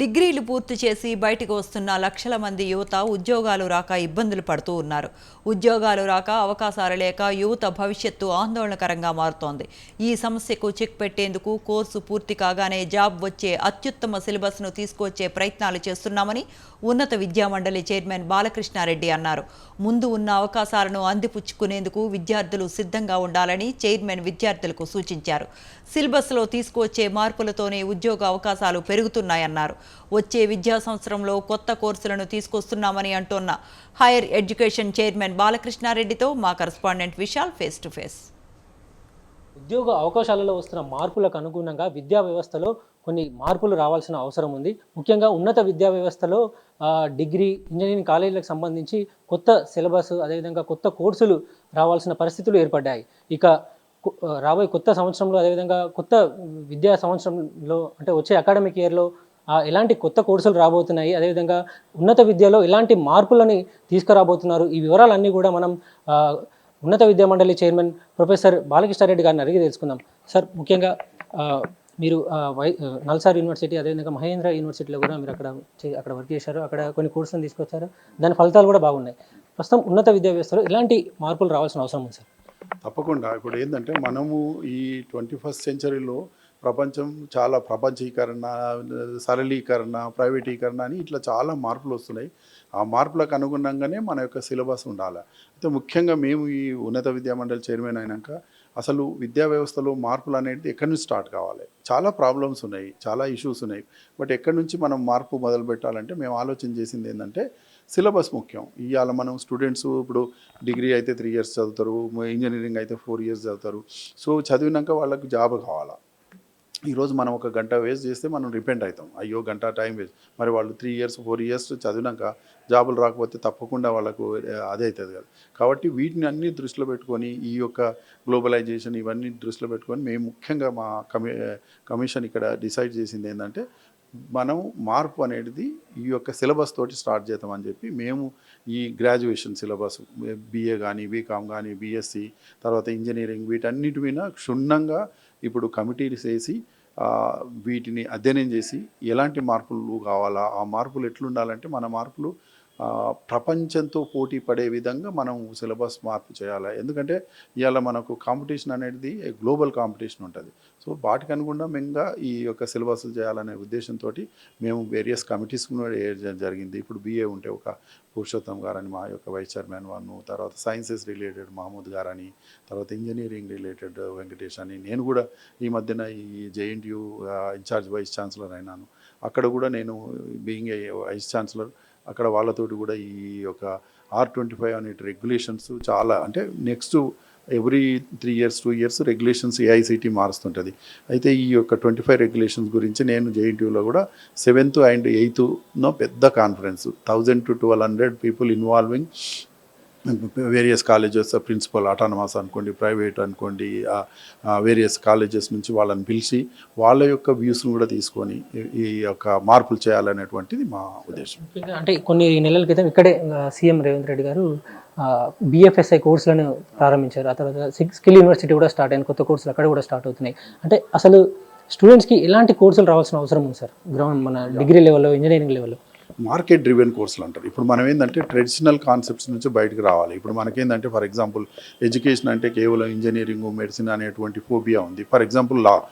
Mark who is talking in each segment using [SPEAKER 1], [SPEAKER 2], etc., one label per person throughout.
[SPEAKER 1] డిగ్రీలు పూర్తి చేసి బయటకు వస్తున్న లక్షల మంది యువత ఉద్యోగాలు రాక ఇబ్బందులు పడుతూ ఉన్నారు. ఉద్యోగాలు రాక అవకాశాలు లేక యువత భవిష్యత్తు ఆందోళనకరంగా మారుతోంది. ఈ సమస్యకు చెక్ పెట్టేందుకు కోర్సు పూర్తి కాగానే జాబ్ వచ్చే అత్యుత్తమ సిలబస్ను తీసుకొచ్చే ప్రయత్నాలు చేస్తున్నామని ఉన్నత విద్యామండలి చైర్మన్ బాలకృష్ణారెడ్డి అన్నారు. ముందు ఉన్న అవకాశాలను అందిపుచ్చుకునేందుకు విద్యార్థులు సిద్ధంగా ఉండాలని చైర్మన్ విద్యార్థులకు సూచించారు. సిలబస్లో తీసుకువచ్చే మార్పులతోనే ఉద్యోగ అవకాశాలు పెరుగుతున్నాయన్నారు. వచ్చే విద్యా సంవత్సరంలో కొత్త కోర్సులను తీసుకొస్తున్నామని అంటున్న హైయర్ ఎడ్యుకేషన్ చైర్మన్ బాలకృష్ణారెడ్డితో మా correspondent Vishal face to face.
[SPEAKER 2] ఉద్యోగ అవకాశాలలో వస్తున్న మార్పులకు అనుగుణంగా విద్యా వ్యవస్థలో కొన్ని మార్పులు రావాల్సిన అవసరం ఉంది. ముఖ్యంగా ఉన్నత విద్యా వ్యవస్థలో డిగ్రీ ఇంజనీరింగ్ కాలేజీలకు సంబంధించి కొత్త సిలబస్ అదేవిధంగా కొత్త కోర్సులు రావాల్సిన పరిస్థితులు ఏర్పడ్డాయి. ఇక రాబోయే కొత్త సంవత్సరంలో అదేవిధంగా కొత్త విద్యా సంవత్సరంలో అంటే వచ్చే అకాడమిక్ ఇయర్లో ఎలాంటి కొత్త కోర్సులు రాబోతున్నాయి అదేవిధంగా ఉన్నత విద్యలో ఎలాంటి మార్పులని తీసుకురాబోతున్నారు ఈ వివరాలన్నీ కూడా మనం ఉన్నత విద్యా మండలి చైర్మన్ ప్రొఫెసర్ బాలకృష్ణారెడ్డి గారిని అడిగి తెలుసుకుందాం. సార్ ముఖ్యంగా మీరు వై నల్సార్ యూనివర్సిటీ అదేవిధంగా మహేంద్ర యూనివర్సిటీలో కూడా మీరు అక్కడ చే- అక్కడ వర్క్ చేశారు. అక్కడ కొన్ని కోర్సులను తీసుకొచ్చారు. దాని ఫలితాలు కూడా బాగున్నాయి. ప్రస్తుతం ఉన్నత విద్యా వ్యవస్థలో ఎలాంటి మార్పులు రావాల్సిన అవసరం ఉంది సార్?
[SPEAKER 3] తప్పకుండా. ఇప్పుడు ఏంటంటే మనము ఈ ట్వంటీ ఫస్ట్ సెంచరీలో ప్రపంచం చాలా ప్రపంచీకరణ సరళీకరణ ప్రైవేటీకరణ అని ఇట్లా చాలా మార్పులు వస్తున్నాయి. ఆ మార్పులకు అనుగుణంగానే మన యొక్క సిలబస్ ఉండాలి. అయితే ముఖ్యంగా మేము ఈ ఉన్నత విద్యా మండలి చైర్మన్ అయినాక అసలు విద్యా వ్యవస్థలో మార్పులు అనేది ఎక్కడి నుంచి స్టార్ట్ కావాలి? చాలా ప్రాబ్లమ్స్ ఉన్నాయి చాలా ఇష్యూస్ ఉన్నాయి. బట్ ఎక్కడి నుంచి మనం మార్పు మొదలు పెట్టాలంటే మేము ఆలోచన చేసింది ఏంటంటే సిలబస్ ముఖ్యం. ఇవాళ మనం స్టూడెంట్స్ ఇప్పుడు డిగ్రీ అయితే త్రీ ఇయర్స్ చదువుతారు ఇంజనీరింగ్ అయితే ఫోర్ ఇయర్స్ చదువుతారు. సో చదివినాక వాళ్ళకు జాబ్ కావాలా? ఈరోజు మనం ఒక గంట వేస్ట్ చేస్తే మనం రిపెంట్ అవుతాం. అయ్యో గంట టైం వేస్ట్. మరి వాళ్ళు త్రీ ఇయర్స్ ఫోర్ ఇయర్స్ చదివినాక జాబులు రాకపోతే తప్పకుండా వాళ్ళకు అదే అవుతుంది కదా. కాబట్టి వీటిని అన్ని దృష్టిలో పెట్టుకొని ఈ యొక్క గ్లోబలైజేషన్ ఇవన్నీ దృష్టిలో పెట్టుకొని మేము ముఖ్యంగా మా కమి కమిషన్ ఇక్కడ డిసైడ్ చేసింది ఏంటంటే మనం మార్పు అనేది ఈ యొక్క సిలబస్ తోటి స్టార్ట్ చేద్దామని చెప్పి మేము ఈ గ్రాడ్యుయేషన్ సిలబస్ బీఏ కానీ బీకామ్ కానీ బీఎస్సీ తర్వాత ఇంజనీరింగ్ వీటన్నిటి మీద క్షుణ్ణంగా ఇప్పుడు కమిటీలు చేసి వీటిని అధ్యయనం చేసి ఎలాంటి మార్పులు కావాలా? ఆ మార్పులు ఎట్లుండాలంటే మన మార్పులు ప్రపంచంతో పోటీ పడే విధంగా మనం సిలబస్ మార్పు చేయాలి? ఎందుకంటే ఇవాళ మనకు కాంపిటీషన్ అనేది గ్లోబల్ కాంపిటీషన్ ఉంటుంది. సో వాటికి అనుగుణంగా ఈ యొక్క సిలబస్ చేయాలనే ఉద్దేశంతో మేము వేరియస్ కమిటీస్ కూడా జరిగింది. ఇప్పుడు బీఏ ఉంటే ఒక పురుషోత్తం గారని మా యొక్క వైస్ చైర్మన్ వన్ను తర్వాత సైన్సెస్ రిలేటెడ్ మహమూద్ గారని తర్వాత ఇంజనీరింగ్ రిలేటెడ్ వెంకటేష్ అని నేను కూడా ఈ మధ్యన ఈ జేఎన్టీయూ ఇన్ఛార్జ్ వైస్ ఛాన్సలర్ అయినాను. అక్కడ కూడా నేను బీయింగ్ ఏ వైస్ ఛాన్సలర్ అక్కడ వాళ్ళతోటి కూడా ఈ యొక్క ఆర్ ట్వంటీ ఫైవ్ అనే రెగ్యులేషన్స్ చాలా అంటే next every three years two years regulations AICTE మారుస్తుంటుంది. అయితే ఈ యొక్క ట్వంటీ ఫైవ్ రెగ్యులేషన్స్ గురించి నేను జేఎన్టీయూలో కూడా సెవెంత్ అండ్ ఎయిత్నో పెద్ద conference thousand to twelve hundred people involving various colleges principal autonomous అనుకోండి ప్రైవేట్ అనుకోండి వేరియస్ కాలేజెస్ నుంచి వాళ్ళని పిలిచి వాళ్ళ యొక్క వ్యూస్ను కూడా తీసుకొని ఈ- యొక్క మార్పులు చేయాలనేటువంటిది మా ఉద్దేశం.
[SPEAKER 2] అంటే కొన్ని నెలల క్రితం ఇక్కడే సీఎం రేవంత్ రెడ్డి గారు బిఎఫ్ఎస్ఐ కోర్సులను ప్రారంభించారు. ఆ తర్వాత స్కిల్ యూనివర్సిటీ కూడా స్టార్ట్ అయిన కొత్త కోర్సులు అక్కడ కూడా స్టార్ట్ అవుతున్నాయి. అంటే అసలు స్టూడెంట్స్కి ఎలాంటి కోర్సులు రావాల్సిన అవసరం ఉంది సార్? గ్రౌండ్ మన డిగ్రీ లెవెల్లో ఇంజనీరింగ్ లెవెల్లో?
[SPEAKER 3] మార్కెట్ డ్రివెన్ కోర్సులు అంటారు. ఇప్పుడు మనం ఏంటంటే ట్రెడిషనల్ కాన్సెప్ట్స్ నుంచి బయటకు రావాలి. ఇప్పుడు మనకేంటంటే ఫర్ ఎగ్జాంపుల్ ఎడ్యుకేషన్ అంటే కేవలం ఇంజనీరింగ్ మెడిసిన్ అనేటువంటి ఫోబియా ఉంది. ఫర్ ఎగ్జాంపుల్ లా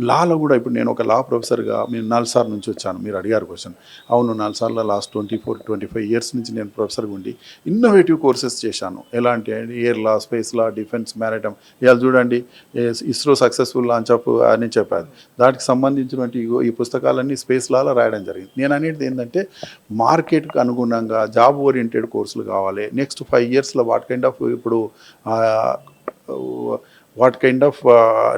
[SPEAKER 3] లాలో కూడా ఇప్పుడు నేను ఒక లా ప్రొఫెసర్గా నేను నాలుసార్ నుంచి వచ్చాను. మీరు అడిగారు క్వశ్చన్. అవును నాలుసార్లో last twenty four twenty five years నుంచి నేను ప్రొఫెసర్గా ఉండి ఇన్నోవేటివ్ కోర్సెస్ చేశాను. ఎలాంటి air law space law defence maritime ఇవాళ చూడండి ఇస్రో సక్సెస్ఫుల్ లాంచ్ అప్ అని చెప్పారు. దానికి సంబంధించినటువంటి ఈ పుస్తకాలన్నీ స్పేస్ లాలో రాయడం జరిగింది. నేను అనేది ఏంటంటే మార్కెట్కి అనుగుణంగా జాబ్ ఓరియంటెడ్ కోర్సులు కావాలి. నెక్స్ట్ ఫైవ్ ఇయర్స్లో వాట్ కైండ్ ఆఫ్ ఇప్పుడు uh, what kind of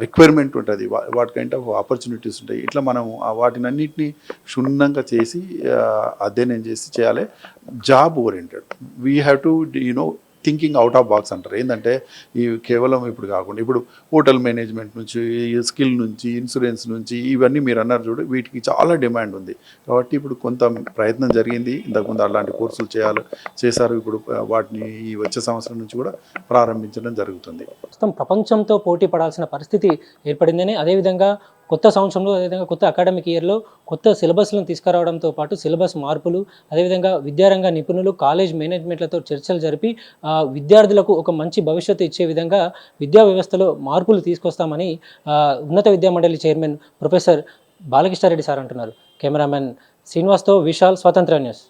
[SPEAKER 3] requirement ఉంటుంది వాట్ కైండ్ ఆఫ్ ఆపర్చునిటీస్ ఉంటాయి. ఇట్లా మనం వాటిని అన్నింటినీ క్షుణ్ణంగా చేసి అధ్యయనం చేసి చేయాలి. Job oriented we have to you know thinking out of box అంటారు. ఏంటంటే ఈ కేవలం ఇప్పుడు కాకుండా ఇప్పుడు హోటల్ మేనేజ్మెంట్ నుంచి స్కిల్ నుంచి ఇన్సూరెన్స్ నుంచి ఇవన్నీ మీరు అన్నారు చూడు వీటికి చాలా డిమాండ్ ఉంది. కాబట్టి ఇప్పుడు కొంత ప్రయత్నం జరిగింది. ఇంతకుముందు అలాంటి కోర్సులు చేయాలి చేశారు. ఇప్పుడు వాటిని ఈ వచ్చే సంవత్సరం నుంచి కూడా ప్రారంభించడం జరుగుతుంది.
[SPEAKER 2] ప్రస్తుతం ప్రపంచంతో పోటీ పడాల్సిన పరిస్థితి ఏర్పడిందని అదేవిధంగా కొత్త సంవత్సరంలో అదేవిధంగా కొత్త అకాడమిక్ ఇయర్లో కొత్త సిలబస్లను తీసుకురావడంతో పాటు సిలబస్ మార్పులు అదేవిధంగా విద్యారంగ నిపుణులు కాలేజ్ మేనేజ్మెంట్లతో చర్చలు జరిపి విద్యార్థులకు ఒక మంచి భవిష్యత్తు ఇచ్చే విధంగా విద్యా వ్యవస్థలో మార్పులు తీసుకొస్తామని ఉన్నత విద్యా మండలి చైర్మన్ ప్రొఫెసర్ బాలకృష్ణారెడ్డి సార్ అంటున్నారు. కెమెరామెన్ శ్రీనివాస్తో విశాల్ స్వతంత్ర న్యూస్.